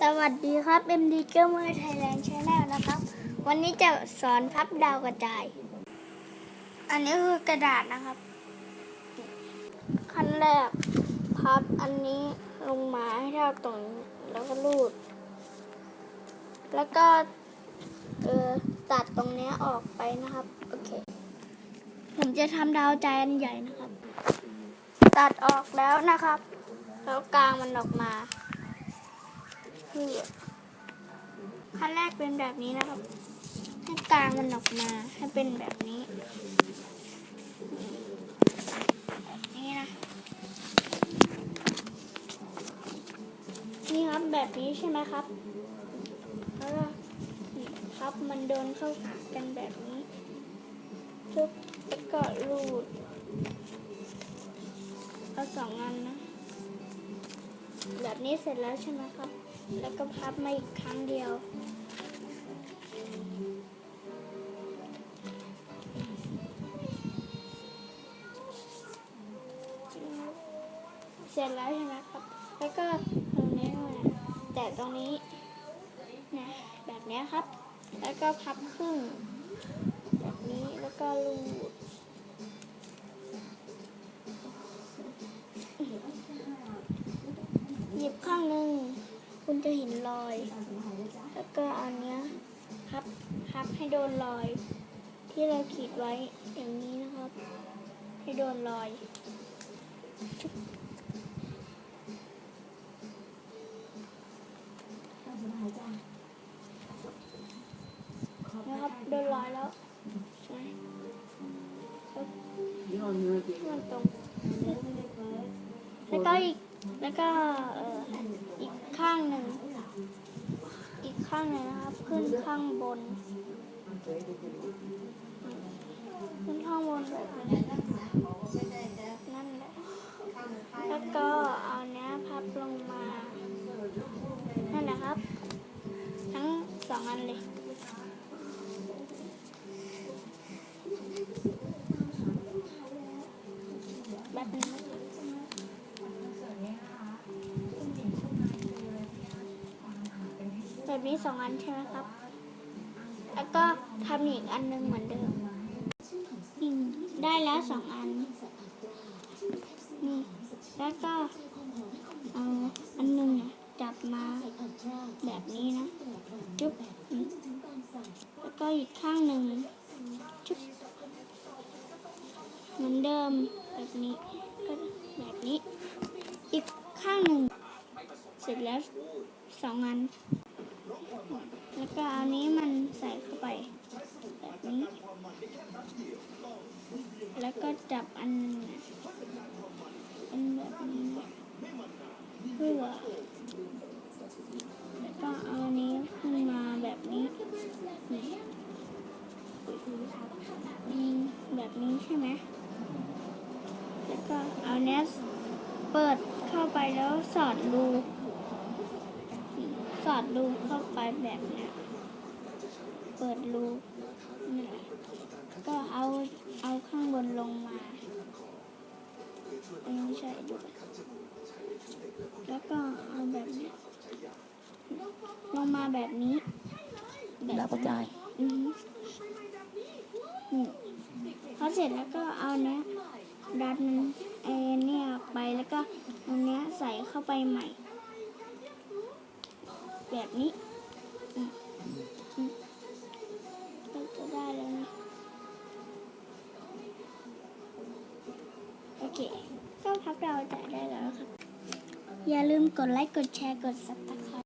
สวัสดีครับ MD Gamer Thailand Channel นะครับ วันนี้จะสอนพับดาวกระจาย อันนี้คือกระดาษนะครับ ขั้นแรกพับอันนี้ลงมาให้เท่าตรงนี้แล้วก็รูด แล้วก็เออตัดตรงนี้ออกไปนะครับ โอเค ผมจะทำดาวใจอันใหญ่นะครับ ตัดออกแล้วนะครับ แล้วกลางมันออกมา คือขั้นแรกเป็นแบบนี้นะครับ ให้กลางมันออกมาให้เป็นแบบนี้แบบนี้นะนี่ครับแบบนี้ใช่ไหมครับแล้วก็ครับมันเดินเข้าหากันแบบนี้ทุบแล้วก็รูดเอาสองอันนะ แบบนี้เสร็จแล้วใช่ไหมครับ แล้วก็พับมาอีกครั้งเดียว เสร็จแล้วใช่ไหมครับ แล้วก็ตรงนี้มาแตะตรงนี้นะแบบนี้ครับ แล้วก็พับครึ่งแบบนี้แล้วก็ลูด ยิบข้างหนึ่งคุณจะเห็นรอย แล้วก็เอาเนี้ยพับพับให้โดนรอย ที่เราขีดไว้อย่างนี้นะครับ ให้โดนรอยชุบนะครับโดนรอยแล้วใช่ไหมปึ๊บให้มันตรงแล้วก็อีก แล้วก็อ,อีกข้างหนึ่ง อีกข้างหนึ่งนะครับ ขึ้นข้างบน ขึ้นข้างบนแบบนั่นแหละ แล้วก็เอาเนี้ยพับลงมา นั่นแหละครับ ทั้งสองอันเลยแบบนี้ นี้สองอันใช่ไหมครับ แล้วก็ทำอีกอันหนึงเหมือนเดิมได้แล้วสองอัน นี่ แล้วก็เอาอันหนึงเนี่ยจับมาแบบนี้นะ จุ๊บ แล้วก็อีกข้างหนึ่งจุ๊บ เหมือนเดิมแบบนี้ก็แบบนี้ อีกข้างหนึ่ง เสร็จแล้วสองอัน แล้วก็เอานี้มันใส่เข้าไป แบบนี้ แล้วก็จับอันหนึงนะเป็นแบบนี้เพื่อแล้วก็เอาอันนี้ขึ้นมาแบบนี้นี่แบบนี้ใช่ไหมแล้วก็เอาเนี้ยเปิดเข้าไปแล้วสอดรู สอดรูเข้าไปแบบนี้เปิดรูนี่แหละก็เอาเอาข้างบนลงมาอ้ยไม่ใช่ดูก่อนแล้วก็เอาแบบนี้ ลงมาแบบนี้แบบดาวกระจายอือฮึนี่พอเสร็จแล้วก็เอาเนี้ยดันไอ้เนี่ยไปแล้วก็เอาเนี้ยใส่เข้าไปใหม่ แบบนี้อืมอืมก็จะได้แล้วนะ โอเคก็พับเราจะได้แล้วครับ อย่าลืมกดไลค์ กดแชร์ กดซับสไคร